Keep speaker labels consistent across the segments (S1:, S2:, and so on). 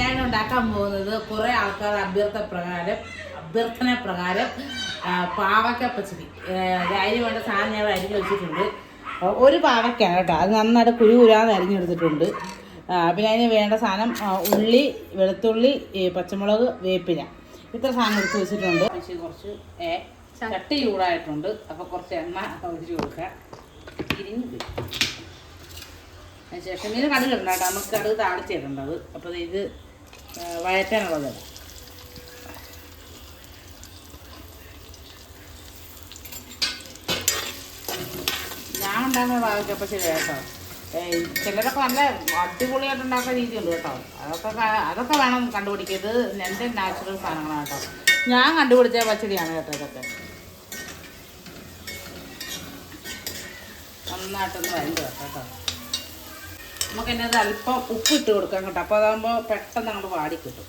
S1: ഞാൻ ഉണ്ടാക്കാൻ പോകുന്നത്. കുറേ ആൾക്കാർ അഭ്യർത്ഥന പ്രകാരം അഭ്യർത്ഥന പ്രകാരം പാവക്ക പച്ചടി അരി വേണ്ട സാധനം ഞാൻ അരിഞ്ഞ് വെച്ചിട്ടുണ്ട്. ഒരു പാവയ്ക്കാണ് കേട്ടോ. അത് നന്നായിട്ട് കുരു കുരാന്ന് അരിഞ്ഞെടുത്തിട്ടുണ്ട് പിന്നെ അതിന് വേണ്ട സാധനം ഉള്ളി വെളുത്തുള്ളി പച്ചമുളക് വേപ്പില. ഇത്ര സാധനം എടുത്ത് വെച്ചിട്ടുണ്ട്. കുറച്ച് ചട്ടി ചൂടായിട്ടുണ്ട്. അപ്പോൾ കുറച്ച് എണ്ണ ഒഴിച്ച് കൊടുക്കുക. തിരിഞ്ഞ് അതിന് ശേഷം ഇതിന് കടുക് ഇടണ്ട കേട്ടോ. നമുക്ക് കടുക് താളിച്ചിടേണ്ടത് അപ്പോൾ ഇത് വഴറ്റാനുള്ളത് ഞാൻ ഉണ്ടാക്കുന്ന പാവയ്ക്കപ്പം ശരി കേട്ടോ. ചിലരൊക്കെ നല്ല അടിപൊളിയായിട്ട് ഉണ്ടാക്കുന്ന രീതിയുണ്ട് കേട്ടോ. അതൊക്കെ അതൊക്കെ വേണം കണ്ടുപിടിക്കരുത്. എന്റെ നാച്ചുറൽ സാധനങ്ങളാണ് കേട്ടോ. ഞാൻ കണ്ടുപിടിച്ച പച്ചടിയാണ് കേട്ടോ ഇതൊക്കെ. നന്നായിട്ടൊന്ന് വരണ്ട കേട്ടോ. നമുക്ക് എന്നത് അല്പം ഉപ്പ് ഇട്ട് കൊടുക്കാം കേട്ടോ. അപ്പോൾ അതാകുമ്പോൾ പെട്ടെന്ന് അങ്ങോട്ട് വാടി കിട്ടും.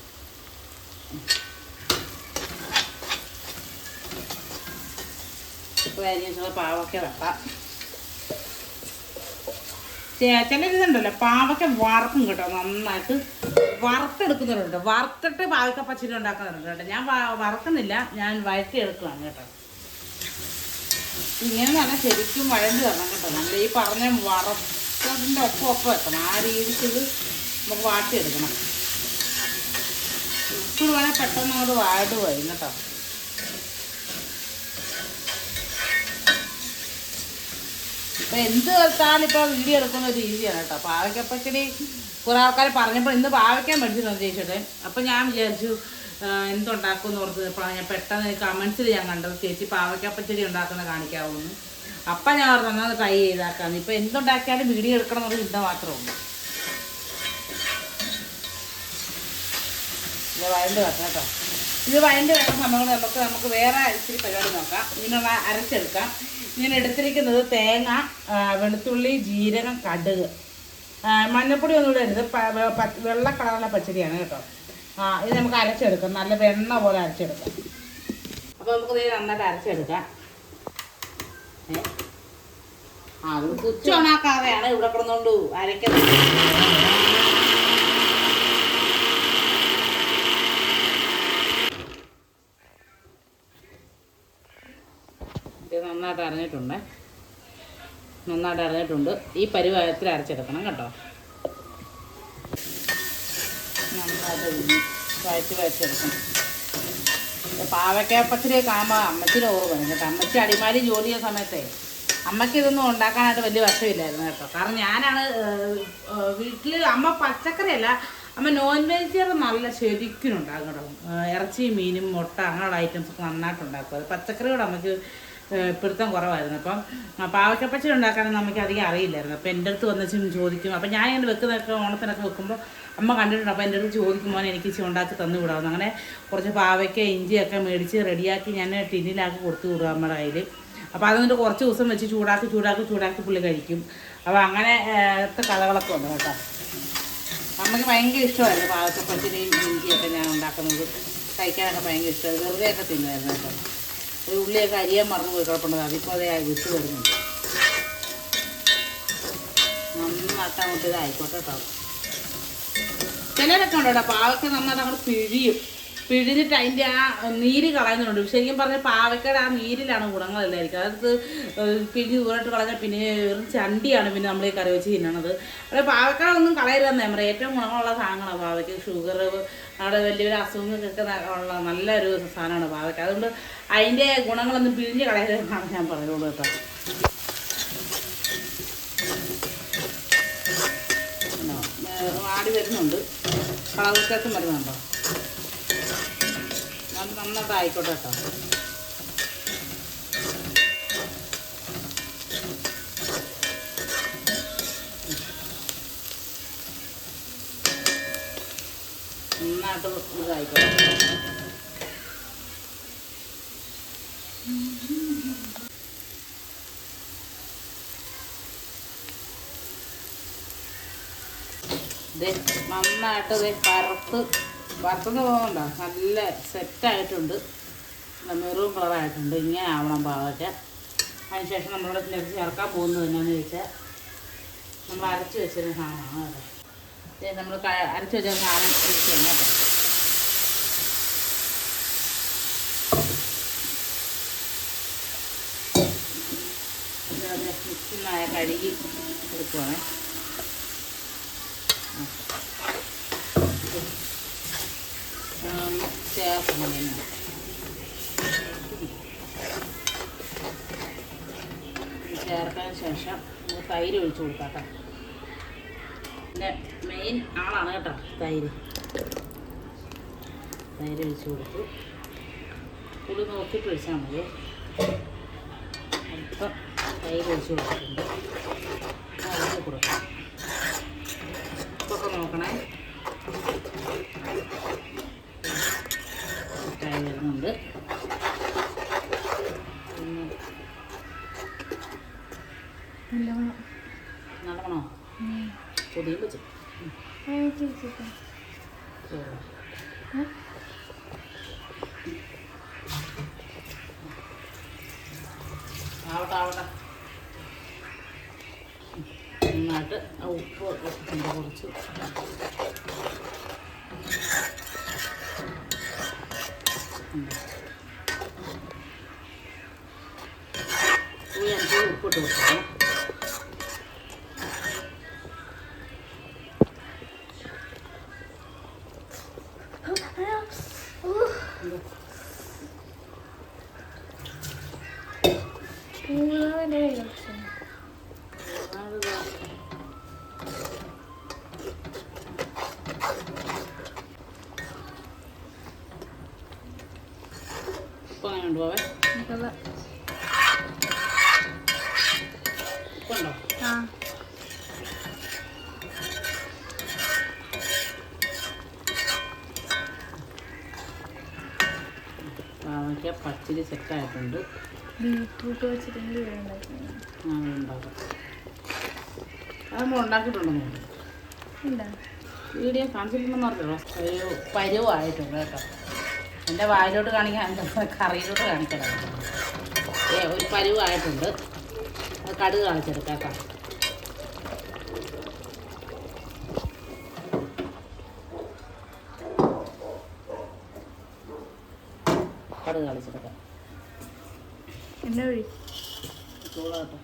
S1: ഉപ്പ് അരിഞ്ഞിട്ടുള്ള പാവയ്ക്ക വെക്കാം ചിലരിതുണ്ടല്ലോ വറക്കും കേട്ടോ നന്നായിട്ട്. വറുത്തെടുക്കുന്നവരുണ്ട്. വറുത്തിട്ട് പാവയ്ക്ക പച്ചരി ഉണ്ടാക്കുന്നവരുണ്ട് കേട്ടോ. ഞാൻ വറുക്കുന്നില്ല ഞാൻ വഴറ്റി എടുക്കുകയാണ് കേട്ടോ. ഇങ്ങനെ തന്നെ ശരിക്കും വഴണ്ടി തരണം കേട്ടോ. നമ്മൾ ഈ പറഞ്ഞ വറുത്തതിന്റെ ഒപ്പം ഒപ്പം എത്തണം ആ രീതിക്ക് ഇത് നമുക്ക് വാട്ടിയെടുക്കണം. ഉപ്പ് വേണേൽ പെട്ടെന്ന് അങ്ങോട്ട് വാട് വരും കേട്ടോ. ഇപ്പൊ എന്ത് വെച്ചാലും ഇപ്പൊ വീഡിയോ എടുക്കുന്ന ഒരു രീതിയാണ് കേട്ടോ. പാവയ്ക്കപ്പച്ചടി കുറെ ആൾക്കാർ പറഞ്ഞപ്പോൾ ഇന്ന് പാവയ്ക്കാൻ പഠിച്ചിട്ടുണ്ട് ചേച്ചിയുടെ. അപ്പൊ ഞാൻ വിചാരിച്ചു എന്തുണ്ടാക്കും എന്ന് ഓർത്ത് ഇപ്പോഴാണ് ഞാൻ പെട്ടെന്ന് കമൻസിൽ ഞാൻ കണ്ടത്. ചേച്ചി പാവയ്ക്കപ്പച്ചടി ഉണ്ടാക്കുന്ന കാണിക്കാവുന്നു. അപ്പം ഞാൻ പറഞ്ഞു എന്നാൽ ട്രൈ ചെയ്താക്കാന്ന്. ഇപ്പൊ എന്തുണ്ടാക്കിയാലും വീഡിയോ എടുക്കണം എന്നൊരു ചിന്ത മാത്രമേ ഉള്ളൂ. ഇത് വയണ്ട് വെക്കാം കേട്ടോ. ഇത് വയണ്ട് വെക്കുന്ന സമയങ്ങൾ നമുക്ക് നമുക്ക് വേറെ ഇച്ചിരി പരിപാടി നോക്കാം. ഇതിനുള്ള അരച്ചെടുക്കാം. ഞാൻ എടുത്തിരിക്കുന്നത് തേങ്ങ വെളുത്തുള്ളി ജീരകം കടുക്. മഞ്ഞപ്പൊടി ഒന്നും ഇടരുത്. പ- വെള്ള കളറുള്ള പച്ചരിയാണ് കേട്ടോ. ആ ഇത് നമുക്ക് അരച്ചെടുക്കാം. നല്ല വെണ്ണ പോലെ അരച്ചെടുക്കാം. അപ്പോൾ നമുക്ക് ഇത് നന്നായിട്ട് അരച്ചെടുക്കാം ഏ? ആ അത് സ്വിച്ച് ഓണാക്കാതെയാണ് ഇവിടെ കിടന്നുകൊണ്ട്. അരയ്ക്കുന്നത് നന്നായിട്ട് അരഞ്ഞിട്ടുണ്ട്. നന്നായിട്ട് അരഞ്ഞിട്ടുണ്ട്. ഈ പരിവാരത്തിൽ അരച്ചെടുക്കണം കേട്ടോ. നന്നായിട്ട് വഴറ്റി വഴച്ചെടുക്കണം പാവയ്ക്ക പച്ചടിയൊക്കെ ആകുമ്പോൾ അമ്മച്ചിന് ഓർമ്മ കേട്ടോ. അമ്മച്ചി അടിമാലി ജോലി ചെയ്യുന്ന സമയത്തെ അമ്മയ്ക്ക് ഇതൊന്നും ഉണ്ടാക്കാനായിട്ട് വലിയ വർഷമില്ലായിരുന്നു കേട്ടോ. കാരണം ഞാനാണ് വീട്ടിൽ അമ്മ പച്ചക്കറിയല്ല അമ്മ നോൺ വെജിറ്റേറിയൻ നല്ല ശരിക്കും ഉണ്ടാകും കേട്ടോ ഇറച്ചി മീനും മുട്ട അങ്ങനെയുള്ള ഐറ്റംസ് ഒക്കെ നന്നായിട്ട് ഉണ്ടാക്കും. അത് പച്ചക്കറിയോട് അമ്മയ്ക്ക് പിടുത്തം കുറവായിരുന്നു. അപ്പം പാവയ്ക്കപ്പച്ചടി ഉണ്ടാക്കാനൊന്നും നമുക്ക് അധികം അറിയില്ലായിരുന്നു. അപ്പം എന്റെ അടുത്ത് വന്നിച്ചും ചോദിക്കും. അപ്പം ഞാൻ ഇങ്ങനെ വെക്കുന്നതൊക്കെ ഓണത്തിനൊക്കെ വെക്കുമ്പോൾ അമ്മ കണ്ടിട്ടുണ്ട്. അപ്പോൾ എന്റെ അടുത്ത് ചോദിക്കുമ്പോൾ എനിക്ക് ഉണ്ടാക്കി തന്നു വിടാമെന്ന് അങ്ങനെ കുറച്ച് പാവയ്ക്ക ഇഞ്ചിയൊക്കെ മേടിച്ച് റെഡിയാക്കി ഞാൻ ടിന്നിലാക്കി കൊടുത്തു വിടുക നമ്മുടെ കയ്യിൽ അപ്പോൾ അതുകൊണ്ട് കുറച്ച് ദിവസം വെച്ച് ചൂടാക്കി ചൂടാക്കി ചൂടാക്കി പുള്ളി കഴിക്കും. അപ്പോൾ അങ്ങനെ കഥകളൊക്കെ ഉണ്ട് കേട്ടോ. അമ്മയ്ക്ക് ഭയങ്കര ഇഷ്ടമായിരുന്നു പാവക്കപ്പച്ചടിയും ഇഞ്ചിയൊക്കെ ഞാൻ ഉണ്ടാക്കുന്നത്. കഴിക്കാനൊക്കെ ഭയങ്കര ഇഷ്ടമായിരുന്നു വെറുതെ ഒക്കെ തിന്നുമായിരുന്നു കേട്ടോ. ഒരു ഉള്ളിയൊക്കെ അരിയാൻ മറന്നു പോയി കുഴപ്പമുണ്ട് അതിപ്പോൾ അതേ വിട്ട് വരുന്നുണ്ട്. നന്നായിട്ട് അങ്ങോട്ട് ഇതായിക്കോട്ടെ കേട്ടോ. ചിലരൊക്കെ ഉണ്ടോ? പാവയ്ക്ക നന്നായിട്ട് അങ്ങോട്ട് പിഴിയും. പിഴിഞ്ഞിട്ട് അതിന്റെ ആ നീര് കളയുന്നുണ്ട്. ശരിക്കും പറഞ്ഞാൽ പാവയ്ക്കയുടെ ആ നീരിലാണ് ഗുണങ്ങളെല്ലായിരിക്കും അതായത് പിഴിഞ്ഞ് ദൂരമായിട്ട് കളഞ്ഞാൽ പിന്നെ വെറും ചണ്ടിയാണ് പിന്നെ നമ്മൾ ഈ കറി വെച്ച് തിന്നണത്. അപ്പോൾ പാവയ്ക്ക ഒന്നും കളയരുതെന്ന് പറയാം. ഏറ്റവും ഗുണമുള്ള സാധനങ്ങളാണ് പാവയ്ക്ക് ഷുഗർ അവിടെ വലിയ വലിയ അസുഖങ്ങൾക്കൊക്കെ ഉള്ള നല്ലൊരു സാധനമാണ് പാവയ്ക്ക. അതുകൊണ്ട് അതിന്റെ ഗുണങ്ങളൊന്നും പിഴിഞ്ഞ് കളയരുതെന്നാണ് ഞാൻ പറയുള്ളൂ കേട്ടോ? ആടി വരുന്നുണ്ട്. കളർ വ്യത്യാസം വരുന്നുണ്ടോ? ആയിക്കോട്ടെ കേട്ടോ. നന്നായിട്ട് ഇതായിക്കോട്ടെ. ദേ നന്നായിട്ട് ദേ വറുത്ത് വറുത്തെന്ന് പോകുന്നുണ്ടോ നല്ല സെറ്റായിട്ടുണ്ട് മെറൂൺ കളറായിട്ടുണ്ട്. ഇങ്ങനെ ആവണം പാവയ്ക്ക. അതിനുശേഷം നമ്മളിവിടെ ചേർക്കാൻ പോകുന്നത് എന്നാന്ന് ചോദിച്ചാൽ നമ്മൾ അരച്ച് വെച്ചിരുന്ന സാധനമാണ് കേട്ടോ നമ്മൾ അരച്ച് വെച്ച സാധനം ഒഴിക്കുകയാണ് കേട്ടോ. മിക്സിനായ കഴുകി എടുക്കുവാണ്. ചേർക്കണം ഇതിന്. ചേർത്തതിന് ശേഷം തൈര് ഒഴിച്ച് കൊടുക്കാം കേട്ടോ മെയിൻ ആളാണ് കേട്ടോ തൈര്. തൈര് ഒഴിച്ച് കൊടുത്തു. പുളി നോക്കിയിട്ട് ഒഴിച്ചാൽ മതി. അല്പം തൈര് ഒഴിച്ച് കൊടുത്തിട്ടുണ്ട്. കൊടുക്കാം. ഇപ്പൊക്കെ നോക്കണേ. ആവട്ടെ ആവട്ടെ നന്നായിട്ട് ആ ഉപ്പ് ഇട്ടിട്ടുണ്ട് കുറച്ച് ഉണ്ട്. ഈ അഞ്ച് ഉപ്പിട്ട് കൊടുക്കണം ഇപ്പം അങ്ങനെ ഉപ്പുണ്ടോ? പാവയ്ക്ക പച്ചരി സെറ്റായിട്ടുണ്ട്
S2: ബീട്രൂട്ട് വെച്ചിട്ടുണ്ടെങ്കിൽ ഇവിടെ ഉണ്ടാക്കുന്നത്
S1: ഞാൻ ഉണ്ടാക്കാം. അത് നമ്മൾ വീഡിയോ കാണിച്ചിട്ടുണ്ടെന്ന് പറഞ്ഞോ? ഒരു പരുവായിട്ടുണ്ട് കേട്ടോ. എന്റെ വായിലോട്ട് കാണിക്കാൻ കറിയിലോട്ട് കാണിക്കണം ഏ ഒരു പരിവായിട്ടുണ്ട്. അത് കടുക് കാണിച്ചെടുക്കാം കേട്ടോ. കടുക് കാണിച്ചെടുക്കാം.
S2: എന്നെ വഴി
S1: ചൂടാകട്ടെ.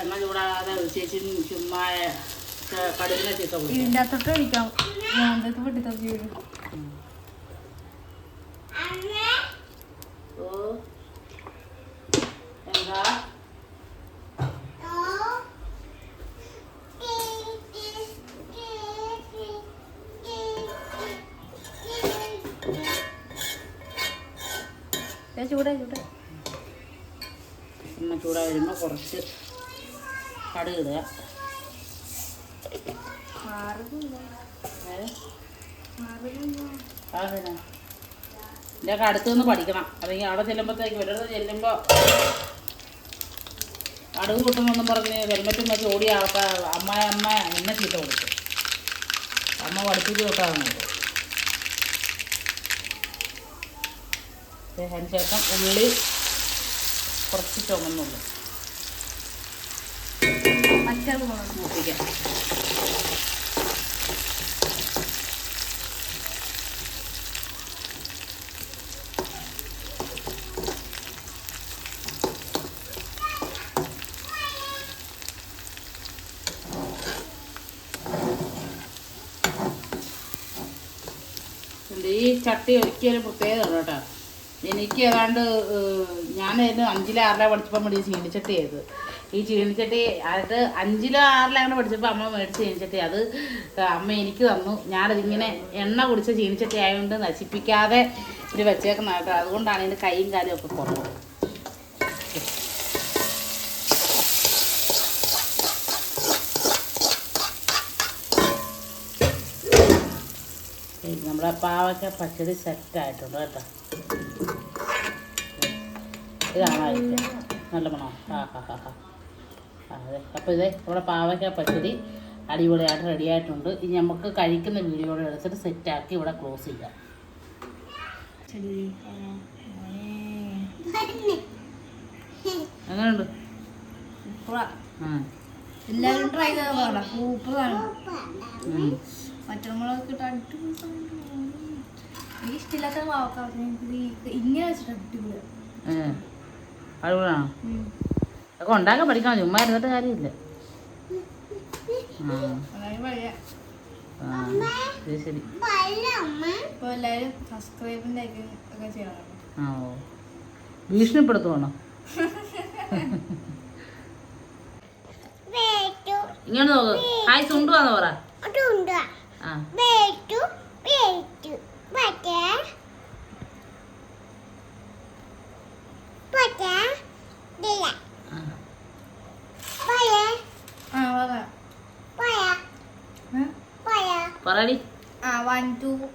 S1: എണ്ണ ചൂടാകാതെ ചേച്ചി ചുമ്മാ കടുകിനെ ചീത്ത
S2: ഇതിന്റെ അകത്തോട്ട് ഒഴിക്കാം. പൊട്ടി തപ്പി വീഴും.
S1: ഓ എന്താ
S2: ചൂടാ ചൂടാ
S1: എണ്ണ ചൂടാ വരുമ്പോൾ കുറച്ച് കടുക് ഇടുക.
S2: മാറുന്നില്ല.
S1: ഏ?
S2: മാറുന്നില്ല.
S1: അതിനാ ഇതൊക്കെ അടുത്ത് നിന്ന് പഠിക്കണം. അല്ലെങ്കിൽ അവിടെ ചെല്ലുമ്പോഴത്തേക്ക് ഇവരുടെ ചെല്ലുമ്പോൾ കടുക് കിട്ടുമെന്നും പറഞ്ഞ് ഹെൽമെറ്റും വെച്ച് ഓടിയ ആൾക്കാർ അമ്മ അമ്മ എന്നെ ചീത്ത കൊടുത്തു അമ്മ പഠിപ്പിച്ച് വിട്ടാണ്. അതിന് ശേഷം ഉള്ളി കുറച്ച് ചുമന്നുള്ളൂ.
S2: മറ്റേ
S1: മൂപ്പിക്കാം ഉണ്ട്. ഈ ചട്ടി ഒരിക്കലും പ്രത്യേകത കേട്ടോ. എനിക്ക് ഏതാണ്ട് ഞാൻ അഞ്ചിലോ ആറിലോ പഠിച്ചപ്പോൾ മേടിച്ച് ചീനിച്ചട്ടി ചെയ്ത് ഈ ചീനിച്ചട്ടി അത് അഞ്ചിലോ ആറിലോ അങ്ങനെ പഠിച്ചപ്പോൾ അമ്മ മേടിച്ച് ചീനിച്ചട്ടി. അത് അമ്മ എനിക്ക് തന്നു. ഞാനതിങ്ങനെ എണ്ണ കുടിച്ച ചീനിച്ചട്ടി ആയതുകൊണ്ട് നശിപ്പിക്കാതെ ഇത് വെച്ചേക്കുന്ന അതുകൊണ്ടാണ് ഇതിന്റെ കൈയും കാലും ഒക്കെ കുറവ് നമ്മുടെ പാവയ്ക്ക പച്ചടി സെറ്റ് ആയിട്ടുണ്ട് കേട്ടോ. ഇതാണ് നല്ല മണോ ആ ഹാ ഹാ ഹാ. അതെ. അപ്പോൾ ഇതേ നമ്മുടെ പാവയ്ക്ക പച്ചടി അടിപൊളിയായിട്ട് റെഡി ആയിട്ടുണ്ട്. ഇനി നമുക്ക് കഴിക്കുന്ന വീഡിയോയുടെ എടുത്തിട്ട് സെറ്റാക്കി ഇവിടെ ക്ലോസ് ചെയ്യാം. എങ്ങനെയുണ്ട്?
S2: എല്ലാവരും ട്രൈ ചെയ്താൽ സൂപ്പറാണ്. ഇട്ട് അടിപൊളി. എനിക്ക് ഇഷ്ടമില്ലാത്ത വാക്കാണ് എനിക്ക് ഈ- ഇങ്ങനെ വെച്ചിട്ട് അടിപൊളിയാണ്.
S1: അതൊക്കെ ഉണ്ടാക്കാൻ പഠിക്കണം ചുമ്മാ ഇരുന്നിട്ട് കാര്യമില്ല. ശരി.
S2: എല്ലാവരും സബ്സ്ക്രൈബും ലൈക്കും ഒക്കെ ചെയ്യണം
S1: ആ ഓ. ഭീഷണിപ്പെടുത്തുവാണോ? ഇങ്ങോട്ട് നോക്ക്. ഹായ് സുണ്ടുവാന്ന് പറ. ആ. ആ.
S2: ആ പറയാം
S1: പറയടി
S2: ആ വൺ ടു